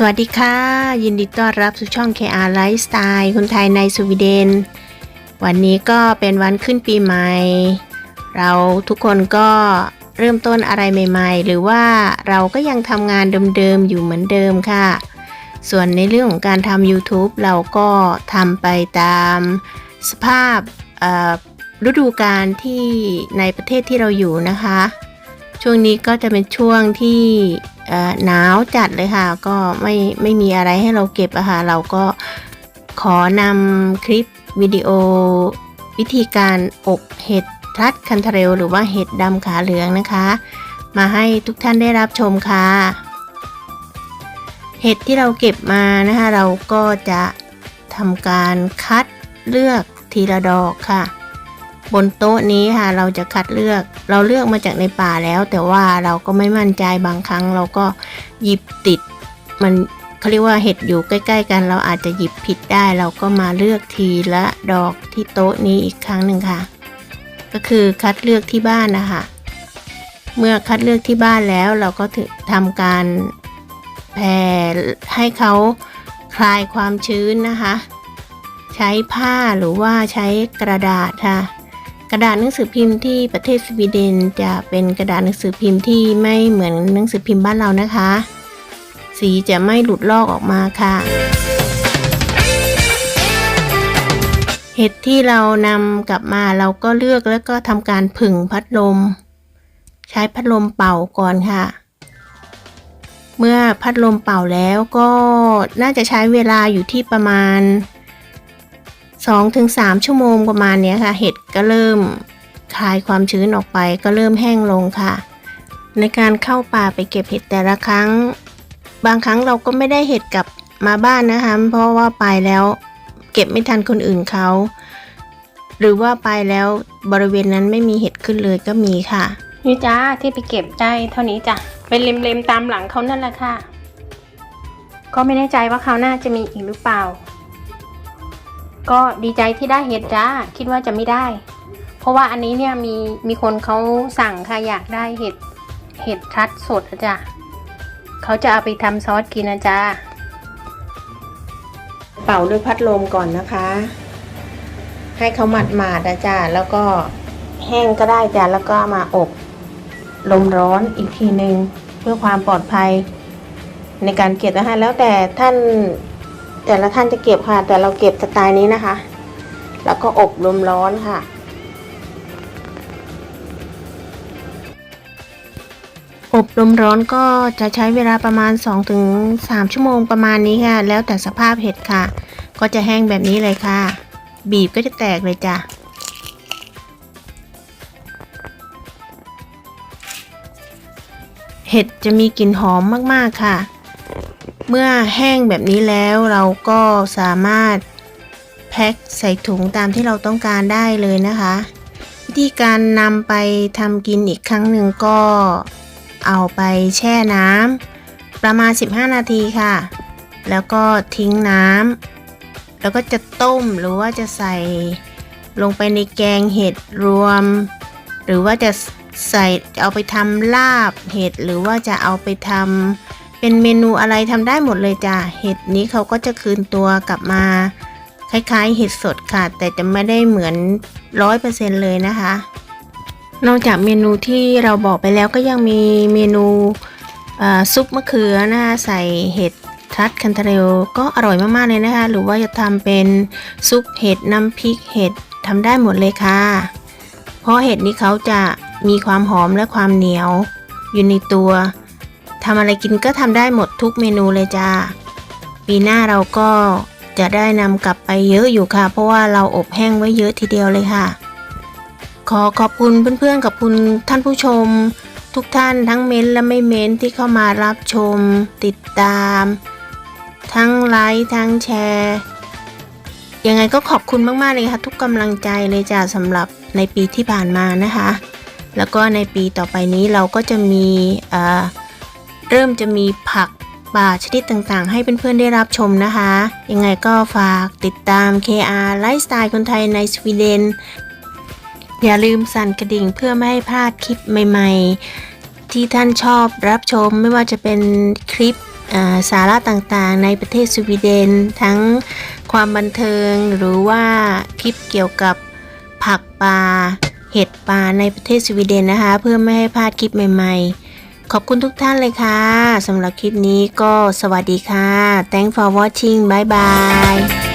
สวัสดีค่ะ ยินดีต้อนรับสู่ช่อง KR Lifestyle คนไทยในสวีเดน วันนี้ก็เป็นวันขึ้นปีใหม่ เราทุกคนก็เริ่มต้นอะไรใหม่ ๆ หรือว่าเราก็ยังทำงานเดิมๆอยู่เหมือนเดิมค่ะ ส่วนในเรื่องของการทำ YouTube เราก็ทำไปตามสภาพฤดูกาลที่ในประเทศที่เราอยู่นะคะ ช่วงนี้ก็จะเป็นช่วงที่ หนาวจัดเลยค่ะ ก็ไม่ไม่มีอะไรให้เราเก็บอะค่ะเราก็ขอนำคลิปวิดีโอ วิธีการอบเห็ดทัดคันเทเรลหรือว่าเห็ดดำขาเหลืองนะคะ มาให้ทุกท่านได้รับชมค่ะ เห็ดที่เราเก็บมานะคะ เราก็จะทำการคัดเลือกทีละดอกค่ะ บนโต๊ะนี้ค่ะเราจะคัดเลือก เราเลือกมาจากในป่าแล้ว แต่ว่าเราก็ไม่มั่นใจบางครั้ง เราก็หยิบติด มันเขาเรียกว่าเห็ดอยู่ใกล้ ๆ กัน เราอาจจะหยิบผิดได้ เราก็มาเลือกทีละดอกที่โต๊ะนี้อีกครั้งหนึ่งค่ะ ก็คือคัดเลือกที่บ้านนะคะเมื่อคัดเลือกที่บ้านแล้วเราก็ถึงทำการแผ่ให้เขาคลายความชื้นนะคะ ใช้ผ้าหรือว่าใช้กระดาษค่ะ กระดาษหนังสือพิมพ์ที่ประเทศสวีเดนจะเป็นกระดาษหนังสือพิมพ์ที่ไม่เหมือนหนังสือพิมพ์บ้านเรานะคะ สีจะไม่หลุดลอกออกมาค่ะ เห็ดที่เรานำกลับมาเราก็เลือกแล้วก็ทำการผึ่งพัดลม ใช้พัดลมเป่าก่อนค่ะ เมื่อพัดลมเป่าแล้วก็น่าจะใช้เวลาอยู่ที่ประมาณ 2-3 ชั่วโมงประมาณนี้ค่ะ เห็ดก็เริ่มคลายความชื้นออกไปก็เริ่มแห้งลงค่ะ ในการเข้าป่าไปเก็บเห็ดแต่ละครั้ง บางครั้งเราก็ไม่ได้เห็ดกลับมาบ้านนะคะ เพราะว่าไปแล้วเก็บไม่ทันคนอื่นเขาหรือว่าไปแล้วบริเวณนั้นไม่มีเห็ดขึ้นเลยก็มีค่ะ นี่จ้าที่ไปเก็บได้เท่านี้จ้ะเป็นเล็มๆตามหลังเขานั่นแหละค่ะ ก็ไม่แน่ใจว่าเขาวหน่าจะมีอีกหรือเปล่า ก็ดีใจที่ได้เห็ดจ้า คิดว่าจะไม่ได้ เพราะว่าอันนี้เนี่ยมีมีคนเขาสั่งค่ะอยากได้เห็ดเห็ดทัดสดอะจ้ะเขาจะเอาไปทำซอสกินนะจ้าเป่าด้วยพัดลมก่อนนะคะ ให้เขาหมาดหมาดนะจ้ะแล้วก็แห้งก็ได้จ้ะแล้วก็มาอบลมร้อนอีกทีหนึ่งเพื่อความปลอดภัยในการเก็บนะคะแล้วแต่ท่าน แต่ละท่านจะเก็บค่ะ แต่เราเก็บสไตล์นี้นะคะ แล้วก็อบลมร้อนค่ะ อบลมร้อนก็จะใช้เวลาประมาณ 2-3 ชั่วโมงประมาณนี้ค่ะ แล้วแต่สภาพเห็ดค่ะ ก็จะแห้งแบบนี้เลยค่ะ บีบก็จะแตกเลยจ้ะเห็ดจะมีกลิ่นหอมมาก ๆ ค่ะ เมื่อแห้งแบบนี้แล้วเราก็สามารถแพ็คใส่ถุงตามที่เราต้องการได้เลยนะคะ วิธีการนำไปทำกินอีกครั้งหนึ่งก็เอาไปแช่น้ำประมาณ 15 นาทีค่ะ แล้วก็ทิ้งน้ำแล้วก็จะต้มหรือว่าจะใส่ลงไปในแกงเห็ดรวม หรือว่าจะใส่เอาไปทำลาบเห็ดหรือว่าจะเอาไปทำ เป็นเมนูอะไรทำได้หมดเลยจ้ะ เห็ดนี้เขาก็จะคืนตัวกลับมา คล้ายๆ เห็ดสดค่ะ แต่จะไม่ได้เหมือนร้อยเปอร์เซ็นเลยนะคะ นอกจากเมนูที่เราบอกไปแล้วก็ยังมีเมนูซุปมะเขือนะคะใส่เห็ดทัดคันเทเรลก็อร่อยมากๆเลยนะคะ หรือว่าจะทำเป็นซุปเห็ดน้ำพริกเห็ดทำได้หมดเลยค่ะ เพราะเห็ดนี้เขาจะมีความหอมและความเหนียวอยู่ในตัว ทำอะไรกินก็ทำได้หมดทุกเมนูเลยจ้า ปีหน้าเราก็จะได้นำกลับไปเยอะอยู่ค่ะ เพราะว่าเราอบแห้งไว้เยอะทีเดียวเลยค่ะ ขอขอบคุณเพื่อนๆกับคุณท่านผู้ชม ทุกท่านทั้งเม้นท์และไม่เม้นท์ที่เข้ามารับชม ติดตาม ทั้งไลค์ทั้งแชร์ยังไงก็ขอบคุณมากๆเลยค่ะทุกกำลังใจเลยจ้ะสำหรับในปีที่ผ่านมานะคะ แล้วก็ในปีต่อไปนี้เราก็จะมีอ่อ เริ่มจะมีผักป่าชนิดต่างๆ ให้เพื่อนๆได้รับชมนะคะ ยังไงก็ฝากติดตาม KR ไลฟ์สไตล์คนไทยในสวีเดน อย่าลืมสั่นกระดิ่งเพื่อไม่ให้พลาดคลิปใหม่ ๆ ที่ท่านชอบรับชมไม่ว่าจะเป็นคลิปสาระต่างๆ ในประเทศสวีเดน ทั้งความบันเทิงหรือว่าคลิปเกี่ยวกับผักปลาเห็ดปลาในประเทศสวีเดนนะคะ เพื่อไม่ให้พลาดคลิปใหม่ ๆ ขอบคุณทุกท่านเลยค่ะสำหรับคลิปนี้ก็สวัสดีค่ะ Thanks for watching bye bye